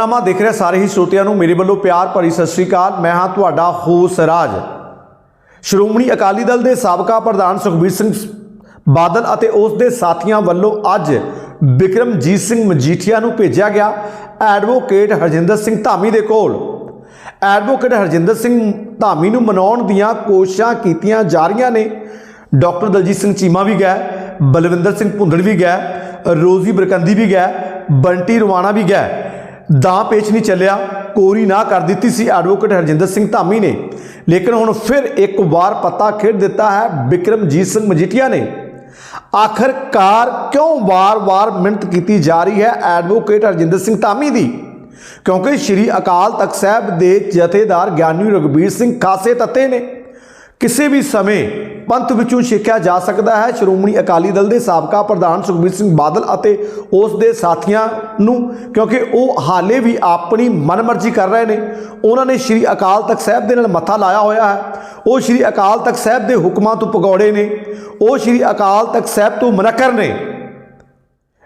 ਖਬਰਨਾਮਾ ਦੇਖ ਰਿਹਾ, ਸਾਰੇ ਹੀ ਸਰੋਤਿਆਂ ਨੂੰ ਮੇਰੇ ਵੱਲੋਂ ਪਿਆਰ ਭਰੀ ਸਤਿ ਸ੍ਰੀ ਅਕਾਲ। ਮੈਂ ਹਾਂ ਤੁਹਾਡਾ ਹੋਸ ਰਾਜ। ਸ਼੍ਰੋਮਣੀ ਅਕਾਲੀ ਦਲ ਦੇ ਸਾਬਕਾ ਪ੍ਰਧਾਨ ਸੁਖਬੀਰ ਸਿੰਘ ਬਾਦਲ ਅਤੇ ਉਸ ਦੇ ਸਾਥੀਆਂ ਵੱਲੋਂ ਅੱਜ ਬਿਕਰਮਜੀਤ ਸਿੰਘ ਮਜੀਠੀਆ ਨੂੰ ਭੇਜਿਆ ਗਿਆ ਐਡਵੋਕੇਟ ਹਰਜਿੰਦਰ ਸਿੰਘ ਧਾਮੀ ਦੇ ਕੋਲ। ਐਡਵੋਕੇਟ ਹਰਜਿੰਦਰ ਸਿੰਘ ਧਾਮੀ ਨੂੰ ਮਨਾਉਣ ਦੀਆਂ ਕੋਸ਼ਿਸ਼ਾਂ ਕੀਤੀਆਂ ਜਾ ਰਹੀਆਂ ਨੇ। ਡਾਕਟਰ ਦਲਜੀਤ ਸਿੰਘ ਚੀਮਾ ਵੀ ਗਿਆ ਬਲਵਿੰਦਰ ਸਿੰਘ ਭੁੰਦੜ ਵੀ ਗਿਆ ਰੋਜ਼ੀ ਬਰਕੰਦੀ ਵੀ ਗਿਆ ਬੰਟੀ ਰਵਾਣਾ ਵੀ ਗਿਆ ਦਾ ਪੇਚ ਨਹੀਂ ਚੱਲਿਆ, ਕੋਰੀ ਨਾ ਕਰ ਦਿੱਤੀ ਸੀ ਐਡਵੋਕੇਟ ਹਰਜਿੰਦਰ ਸਿੰਘ ਧਾਮੀ ਨੇ। ਲੇਕਿਨ ਹੁਣ ਫਿਰ ਇੱਕ ਵਾਰ ਪਤਾ ਖੇਡ ਦਿੱਤਾ ਹੈ ਬਿਕਰਮਜੀਤ ਸਿੰਘ ਮਜੀਠੀਆ ਨੇ। ਆਖਰਕਾਰ ਕਿਉਂ ਵਾਰ-ਵਾਰ ਮਿਹਨਤ ਕੀਤੀ ਜਾ ਰਹੀ ਹੈ ਐਡਵੋਕੇਟ ਹਰਜਿੰਦਰ ਸਿੰਘ ਧਾਮੀ ਦੀ? ਕਿਉਂਕਿ ਸ਼੍ਰੀ ਅਕਾਲ ਤਖਤ ਸਾਹਿਬ ਦੇ ਜਥੇਦਾਰ ਗਿਆਨੀ ਰਗਬੀਰ ਸਿੰਘ ਖਾਸੇ ਤੱਤੇ ਨੇ। ਕਿਸੇ ਵੀ ਸਮੇਂ ਪੰਥ ਵਿੱਚੋਂ ਛੇਕਿਆ ਜਾ ਸਕਦਾ ਹੈ। ਸ਼੍ਰੋਮਣੀ ਅਕਾਲੀ ਦਲ ਦੇ ਸਾਬਕਾ ਪ੍ਰਧਾਨ ਸੁਖਬੀਰ ਸਿੰਘ ਬਾਦਲ ਅਤੇ ਉਸ ਦੇ ਸਾਥੀਆਂ ਨੂੰ, ਕਿਉਂਕਿ ਉਹ ਹਾਲੇ ਵੀ ਆਪਣੀ ਮਨਮਰਜ਼ੀ ਕਰ ਰਹੇ ਨੇ। ਉਹਨਾਂ ਨੇ ਸ਼੍ਰੀ ਅਕਾਲ ਤਖਤ ਸਾਹਿਬ ਦੇ ਨਾਲ ਮੱਥਾ ਲਾਇਆ ਹੋਇਆ ਹੈ। ਉਹ ਸ਼੍ਰੀ ਅਕਾਲ ਤਖਤ ਸਾਹਿਬ ਦੇ ਹੁਕਮਾਂ ਤੋਂ ਪਗੌੜੇ ਨੇ। ਉਹ ਸ਼੍ਰੀ ਅਕਾਲ ਤਖਤ ਸਾਹਿਬ ਤੋਂ ਮਨਕਰ ਨੇ।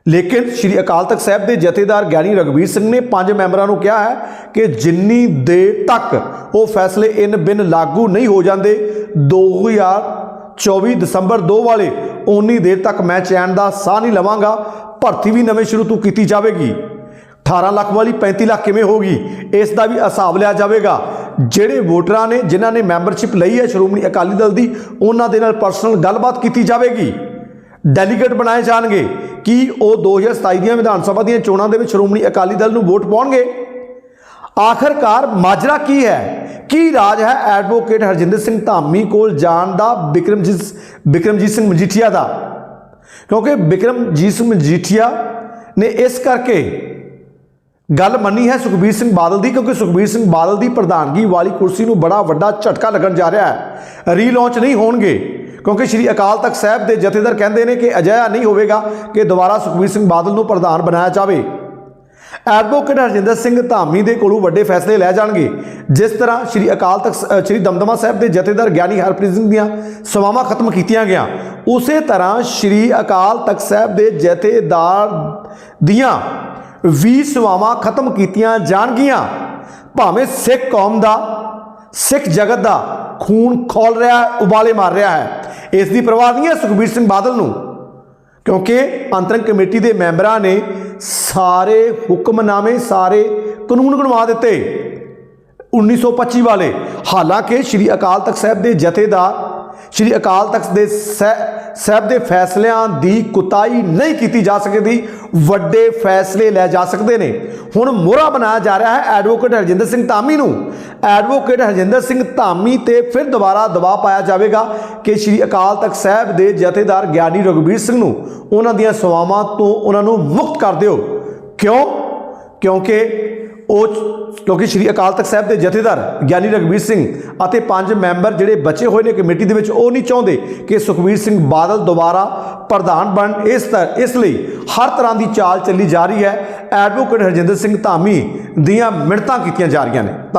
ਲੇਕਿਨ ਸ਼੍ਰੀ ਅਕਾਲ ਤਖਤ ਸਾਹਿਬ ਦੇ ਜਥੇਦਾਰ ਗਿਆਨੀ ਰਗਵੀਰ ਸਿੰਘ ਨੇ ਪੰਜ ਮੈਂਬਰਾਂ ਨੂੰ ਕਿਹਾ ਹੈ ਕਿ ਜਿੰਨੀ ਦੇਰ ਤੱਕ ਉਹ ਫੈਸਲੇ ਇਨ ਬਿਨ ਲਾਗੂ ਨਹੀਂ ਹੋ ਜਾਂਦੇ 2024 ਦਸੰਬਰ 2 ਵਾਲੇ ਉਨੀ ਦੇਰ ਤੱਕ ਮੈਂ ਚੈਨ ਦਾ ਸਾਹ ਨਹੀਂ ਲਵਾਂਗਾ। ਭਰਤੀ ਵੀ ਨਵੇਂ ਸ਼ੁਰੂ ਤੋਂ ਕੀਤੀ ਜਾਵੇਗੀ। 18 ਲੱਖ ਵਾਲੀ 35 ਲੱਖ ਕਿਵੇਂ ਹੋਗੀ ਇਸ ਦਾ ਵੀ ਹਿਸਾਬ ਲਿਆ ਜਾਵੇਗਾ। ਜਿਹੜੇ ਵੋਟਰਾਂ ਨੇ, ਜਿਨ੍ਹਾਂ ਨੇ ਮੈਂਬਰਸ਼ਿਪ ਲਈ ਹੈ ਸ਼੍ਰੋਮਣੀ ਅਕਾਲੀ ਦਲ ਦੀ, ਉਹਨਾਂ ਦੇ ਨਾਲ ਪਰਸਨਲ ਗੱਲਬਾਤ ਕੀਤੀ ਜਾਵੇਗੀ। ਡੈਲੀਗੇਟ ਬਣਾਏ ਜਾਣਗੇ ਕਿ ਉਹ 2027 ਦੀਆਂ ਵਿਧਾਨ ਸਭਾ ਦੀਆਂ ਚੋਣਾਂ ਦੇ ਵਿੱਚ ਸ਼੍ਰੋਮਣੀ ਅਕਾਲੀ ਦਲ ਨੂੰ ਵੋਟ ਪਾਉਣਗੇ। ਆਖਰਕਾਰ ਮਾਜਰਾ ਕੀ ਹੈ? ਕੀ ਰਾਜ ਹੈ ਐਡਵੋਕੇਟ ਹਰਜਿੰਦਰ ਸਿੰਘ ਧਾਮੀ ਕੋਲ ਜਾਣ ਦਾ ਬਿਕਰਮਜੀਤ ਬਿਕਰਮਜੀਤ ਸਿੰਘ ਮਜੀਠੀਆ ਦਾ? ਕਿਉਂਕਿ ਬਿਕਰਮਜੀਤ ਸਿੰਘ ਮਜੀਠੀਆ ਨੇ ਇਸ ਕਰਕੇ ਗੱਲ ਮੰਨੀ ਹੈ ਸੁਖਬੀਰ ਸਿੰਘ ਬਾਦਲ ਦੀ, ਕਿਉਂਕਿ ਸੁਖਬੀਰ ਸਿੰਘ ਬਾਦਲ ਦੀ ਪ੍ਰਧਾਨਗੀ ਵਾਲੀ ਕੁਰਸੀ ਨੂੰ ਬੜਾ ਵੱਡਾ ਝਟਕਾ ਲੱਗਣ ਜਾ ਰਿਹਾ ਹੈ। ਰੀਲਾਂਚ ਨਹੀਂ ਹੋਣਗੇ, ਕਿਉਂਕਿ ਸ਼੍ਰੀ ਅਕਾਲ ਤਖਤ ਸਾਹਿਬ ਦੇ ਜਥੇਦਾਰ ਕਹਿੰਦੇ ਨੇ ਕਿ ਅਜਿਹਾ ਨਹੀਂ ਹੋਵੇਗਾ ਕਿ ਦੁਬਾਰਾ ਸੁਖਬੀਰ ਸਿੰਘ ਬਾਦਲ ਨੂੰ ਪ੍ਰਧਾਨ ਬਣਾਇਆ ਜਾਵੇ। ਐਡਵੋਕੇਟ ਹਰਜਿੰਦਰ ਸਿੰਘ ਧਾਮੀ ਦੇ ਕੋਲੋਂ ਵੱਡੇ ਫੈਸਲੇ ਲੈ ਜਾਣਗੇ, ਜਿਸ ਤਰ੍ਹਾਂ ਸ਼੍ਰੀ ਅਕਾਲ ਤਖਤ ਸ਼੍ਰੀ ਦਮਦਮਾ ਸਾਹਿਬ ਦੇ ਜਥੇਦਾਰ ਗਿਆਨੀ ਹਰਪ੍ਰੀਤ ਸਿੰਘ ਦੀਆਂ ਸੇਵਾਵਾਂ ਖਤਮ ਕੀਤੀਆਂ ਗਿਆ ਉਸੇ ਤਰ੍ਹਾਂ ਸ਼੍ਰੀ ਅਕਾਲ ਤਖਤ ਸਾਹਿਬ ਦੇ ਜਥੇਦਾਰ ਦੀਆਂ 20 ਸੇਵਾਵਾਂ ਖਤਮ ਕੀਤੀਆਂ ਜਾਣਗੀਆਂ। ਭਾਵੇਂ ਸਿੱਖ ਕੌਮ ਦਾ, ਸਿੱਖ ਜਗਤ ਦਾ ਖੂਨ ਖੋਲ ਰਿਹਾ ਉਬਾਲੇ ਮਾਰ ਰਿਹਾ ਹੈ। ਇਸ ਦੀ ਪਰਵਾਹ ਨਹੀਂ ਹੈ ਸੁਖਬੀਰ ਸਿੰਘ ਬਾਦਲ ਨੂੰ। ਕਿਉਂਕਿ ਅੰਤਰੰਗ ਕਮੇਟੀ ਦੇ ਮੈਂਬਰਾਂ ਨੇ ਸਾਰੇ ਹੁਕਮਨਾਮੇ, ਸਾਰੇ ਕਾਨੂੰਨ ਗਣਵਾ ਦਿੱਤੇ। 1925 ਵਾਲੇ। ਹਾਲਾਂਕਿ ਸ਼੍ਰੀ ਅਕਾਲ ਤਖਤ ਸਾਹਿਬ ਦੇ ਜਥੇਦਾਰ ਸ਼੍ਰੀ ਅਕਾਲ ਤਖਤ ਦੇ ਸਹਿ- ਸਾਹਿਬ ਦੇ ਫੈਸਲਿਆਂ ਦੀ ਕੁਤਾਈ ਨਹੀਂ ਕੀਤੀ ਜਾ ਸਕਦੀ, ਵੱਡੇ ਫੈਸਲੇ ਲੈ ਜਾ ਸਕਦੇ ਨੇ। ਹੁਣ ਮੋਹਰਾ ਬਣਾਇਆ ਜਾ ਰਿਹਾ ਹੈ ਐਡਵੋਕੇਟ ਹਰਜਿੰਦਰ ਸਿੰਘ ਧਾਮੀ ਨੂੰ। ਐਡਵੋਕੇਟ ਹਰਜਿੰਦਰ ਸਿੰਘ ਧਾਮੀ ਤੇ ਫਿਰ ਦੁਬਾਰਾ ਦਬਾਅ ਪਾਇਆ ਜਾਵੇਗਾ ਕਿ ਸ਼੍ਰੀ ਅਕਾਲ ਤਖਤ ਸਾਹਿਬ ਦੇ ਜਥੇਦਾਰ ਗਿਆਨੀ ਰਘਬੀਰ ਸਿੰਘ ਨੂੰ ਉਹਨਾਂ ਦੀਆਂ ਸੇਵਾਵਾਂ ਤੋਂ ਉਹਨਾਂ ਨੂੰ ਮੁਕਤ ਕਰ ਦਿਓ। ਕਿਉਂ? ਕਿਉਂਕਿ ਉਹ ਕਿਉਂਕਿ ਸ਼੍ਰੀ ਅਕਾਲ ਤਖਤ ਸਾਹਿਬ ਦੇ ਜਥੇਦਾਰ ਗਿਆਨੀ ਰਘਬੀਰ ਸਿੰਘ ਅਤੇ ਪੰਜ ਮੈਂਬਰ ਜਿਹੜੇ ਬਚੇ ਹੋਏ ਨੇ ਕਮੇਟੀ ਦੇ ਵਿੱਚ, ਉਹ ਨਹੀਂ ਚਾਹੁੰਦੇ ਕਿ ਸੁਖਬੀਰ ਸਿੰਘ ਬਾਦਲ ਦੁਬਾਰਾ ਪ੍ਰਧਾਨ ਬਣ। ਇਸ ਤਰ ਇਸ ਲਈ ਹਰ ਤਰ੍ਹਾਂ ਦੀ ਚਾਲ ਚੱਲੀ ਜਾ ਰਹੀ ਹੈ। ਐਡਵੋਕੇਟ ਹਰਜਿੰਦਰ ਸਿੰਘ ਧਾਮੀ ਦੀਆਂ ਮਿਹਨਤਾਂ ਕੀਤੀਆਂ ਜਾ ਰਹੀਆਂ ਨੇ।